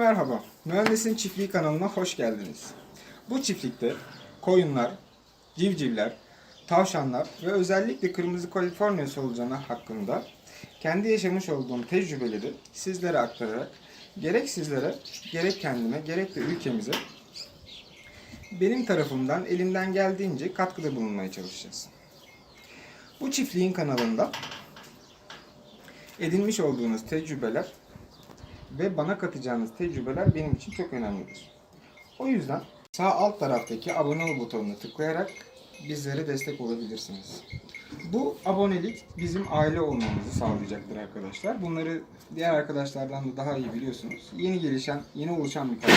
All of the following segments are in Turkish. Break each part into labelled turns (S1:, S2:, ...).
S1: Merhaba, Mühendisin Çiftliği kanalına hoş geldiniz. Bu çiftlikte koyunlar, civcivler, tavşanlar ve özellikle kırmızı Kaliforniya solucanı hakkında kendi yaşamış olduğum tecrübeleri sizlere aktararak gerek sizlere, gerek kendime, gerek de ülkemize benim tarafımdan elimden geldiğince katkıda bulunmaya çalışacağız. Bu çiftliğin kanalında edinmiş olduğunuz tecrübeler ve bana katacağınız tecrübeler benim için çok önemlidir. O yüzden sağ alt taraftaki abone ol butonuna tıklayarak bizlere destek olabilirsiniz. Bu abonelik bizim aile olmamızı sağlayacaktır arkadaşlar. Bunları diğer arkadaşlardan da daha iyi biliyorsunuz. Yeni gelişen, yeni oluşan bir kanal.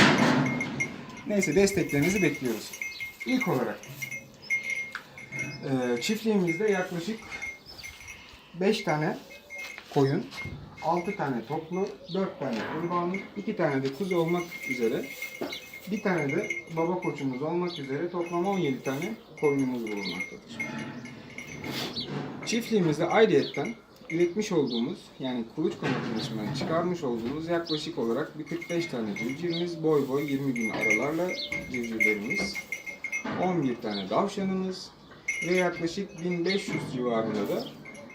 S1: Neyse desteklerinizi bekliyoruz. İlk olarak çiftliğimizde yaklaşık 5 tane koyun, 6 tane toplu, 4 tane kurbanlık, 2 tane de kuzu olmak üzere, bir tane de baba koçumuz olmak üzere toplam 17 tane koyunumuz bulunmaktadır. Çiftliğimizde ayrıyetten üretmiş olduğumuz yani kuluçka makinesinden çıkarmış olduğumuz yaklaşık olarak bir 45 tane civcivimiz, boy boy 20 gün aralarla civcivlerimiz, 11 tane davşanımız ve yaklaşık 1500 civarında da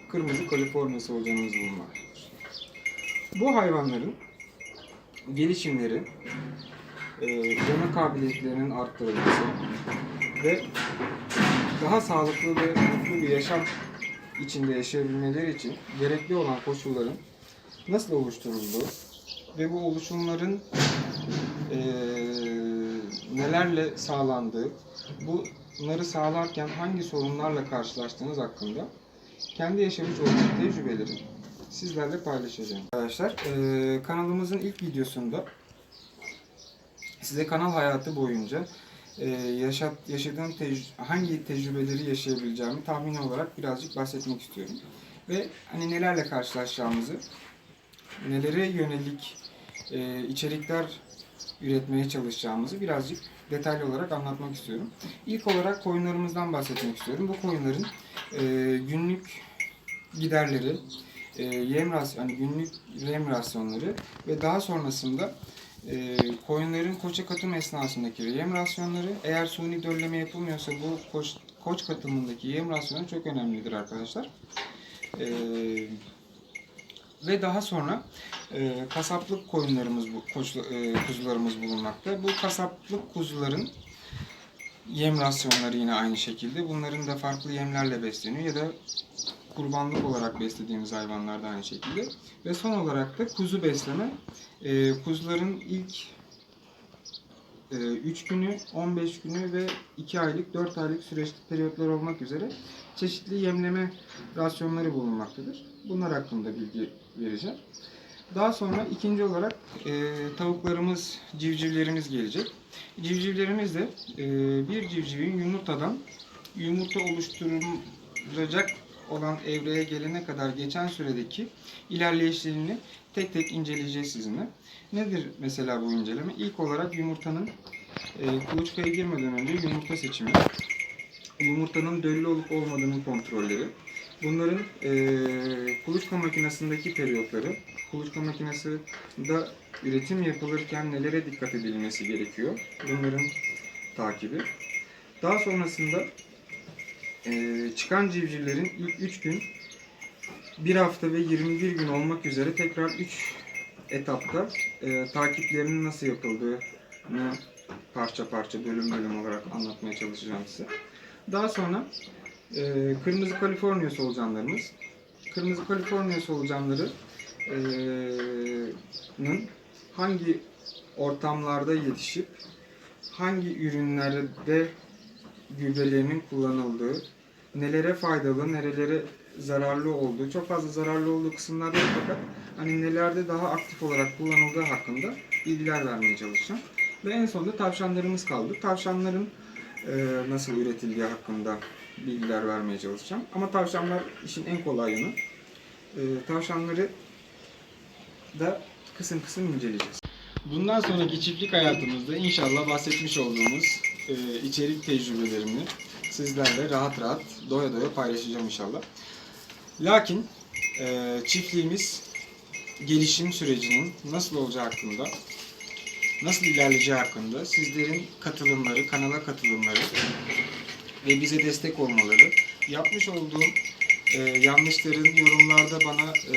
S1: kırmızı Kaliforniya solucanımız bulunmaktadır. Bu hayvanların gelişimleri, e, yeme kabiliyetlerinin arttırılması ve daha sağlıklı ve mutlu bir yaşam içinde yaşayabilmeleri için gerekli olan koşulların nasıl oluşturulduğu ve bu oluşumların e, nelerle sağlandığı, bunları sağlarken hangi sorunlarla karşılaştığınız hakkında kendi yaşamış olduğum tecrübeleri sizlerle paylaşacağım. Arkadaşlar eee, kanalımızın ilk videosunda size kanal hayatı boyunca eee, yaşat, yaşadığım tec- hangi tecrübeleri yaşayabileceğimi tahmini olarak birazcık bahsetmek istiyorum. Ve hani nelerle karşılaşacağımızı, nelere yönelik eee, içerikler üretmeye çalışacağımızı birazcık detaylı olarak anlatmak istiyorum. İlk olarak koyunlarımızdan bahsetmek istiyorum. Bu koyunların eee, günlük giderleri, e, yem ras yani günlük yem rasyonları ve daha sonrasında e, koyunların koça katım esnasındaki yem rasyonları eğer suni dölleme yapılmıyorsa bu koç, koç katımındaki yem rasyonu çok önemlidir arkadaşlar. E, ve daha sonra e, kasaplık koyunlarımız, bu, koç, e, kuzularımız bulunmakta. Bu kasaplık kuzuların yem rasyonları yine aynı şekilde. Bunların da farklı yemlerle besleniyor ya da kurbanlık olarak beslediğimiz hayvanlar da aynı şekilde. Ve son olarak da kuzu besleme. Ee, kuzuların ilk 3 günü, 15 günü ve 2 aylık, 4 aylık süreçli periyotlar olmak üzere çeşitli yemleme rasyonları bulunmaktadır. Bunlar hakkında bilgi vereceğim. Daha sonra ikinci olarak e, tavuklarımız, civcivlerimiz gelecek. Civcivlerimiz de e, bir civcivin yumurtadan yumurta oluşturulacak olan evreye gelene kadar geçen süredeki ilerleyişlerini tek tek inceleyeceğiz sizinle. Nedir mesela bu inceleme? İlk olarak yumurtanın e, kuluçkaya girmeden önce yumurta seçimi, yumurtanın döllü olup olmadığının kontrolleri, bunların e, kuluçka makinesindeki periyotları, kuluçka makinesinde üretim yapılırken nelere dikkat edilmesi gerekiyor, bunların takibi. Daha sonrasında ee, çıkan civcivlerin ilk 3 gün 1 hafta ve 21 gün olmak üzere tekrar 3 etapta e, takiplerinin nasıl yapıldığını parça parça bölüm bölüm olarak anlatmaya çalışacağım size. Daha sonra e, kırmızı Kaliforniya solucanlarımız. Kırmızı Kaliforniya solucanlarının hangi ortamlarda yetişip hangi ürünlerde gübrelerinin kullanıldığı, nelere faydalı, nerelere zararlı olduğu, çok fazla zararlı olduğu kısımlarda yok fakat hani nelerde daha aktif olarak kullanıldığı hakkında bilgiler vermeye çalışacağım. Ve en sonunda tavşanlarımız kaldı. Tavşanların e, nasıl üretildiği hakkında bilgiler vermeye çalışacağım. Ama tavşanlar işin en kolay yanı. E, tavşanları da kısım kısım inceleyeceğiz. Bundan sonraki çiftlik hayatımızda inşallah bahsetmiş olduğumuz e, içerik tecrübelerimi sizlerle rahat rahat doya doya paylaşacağım inşallah. Lakin e, çiftliğimiz gelişim sürecinin nasıl olacağı hakkında nasıl ilerleyeceği hakkında sizlerin katılımları, kanala katılımları ve bize destek olmaları, yapmış olduğum e, yanlışların yorumlarda bana e,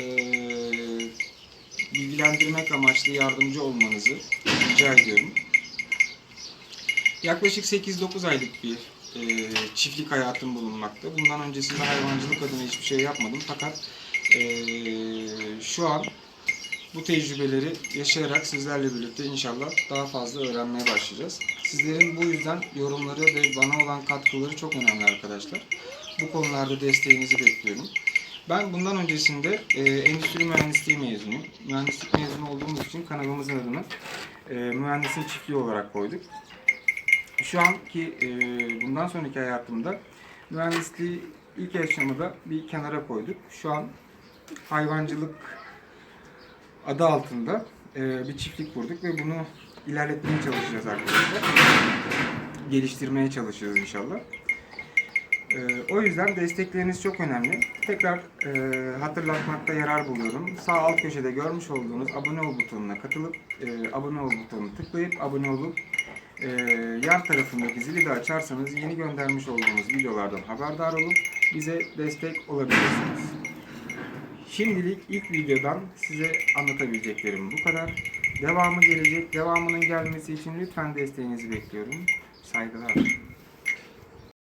S1: bilgilendirmek amaçlı yardımcı olmanızı rica ediyorum. Yaklaşık 8-9 aylık bir e, çiftlik hayatım bulunmakta. Bundan öncesinde hayvancılık adına hiçbir şey yapmadım. Fakat e, şu an bu tecrübeleri yaşayarak sizlerle birlikte inşallah daha fazla öğrenmeye başlayacağız. Sizlerin bu yüzden yorumları ve bana olan katkıları çok önemli arkadaşlar. Bu konularda desteğinizi bekliyorum. Ben bundan öncesinde e, endüstri mühendisliği mezunuyum. Mühendislik mezunu olduğumuz için kanalımızın adını e, mühendisin çiftliği olarak koyduk. Şu anki e, bundan sonraki hayatımda mühendisliği ilk aşamada bir kenara koyduk. Şu an hayvancılık adı altında e, bir çiftlik kurduk ve bunu ilerletmeye çalışacağız arkadaşlar. Geliştirmeye çalışacağız inşallah. E, o yüzden destekleriniz çok önemli. Tekrar e, hatırlatmakta yarar buluyorum. Sağ alt köşede görmüş olduğunuz abone ol butonuna katılıp e, abone ol butonuna tıklayıp abone olup e, yan tarafındaki zili de açarsanız yeni göndermiş olduğumuz videolardan haberdar olup bize destek olabilirsiniz. Şimdilik ilk videodan size anlatabileceklerim bu kadar. Devamı gelecek. Devamının gelmesi için lütfen desteğinizi bekliyorum. Saygılar.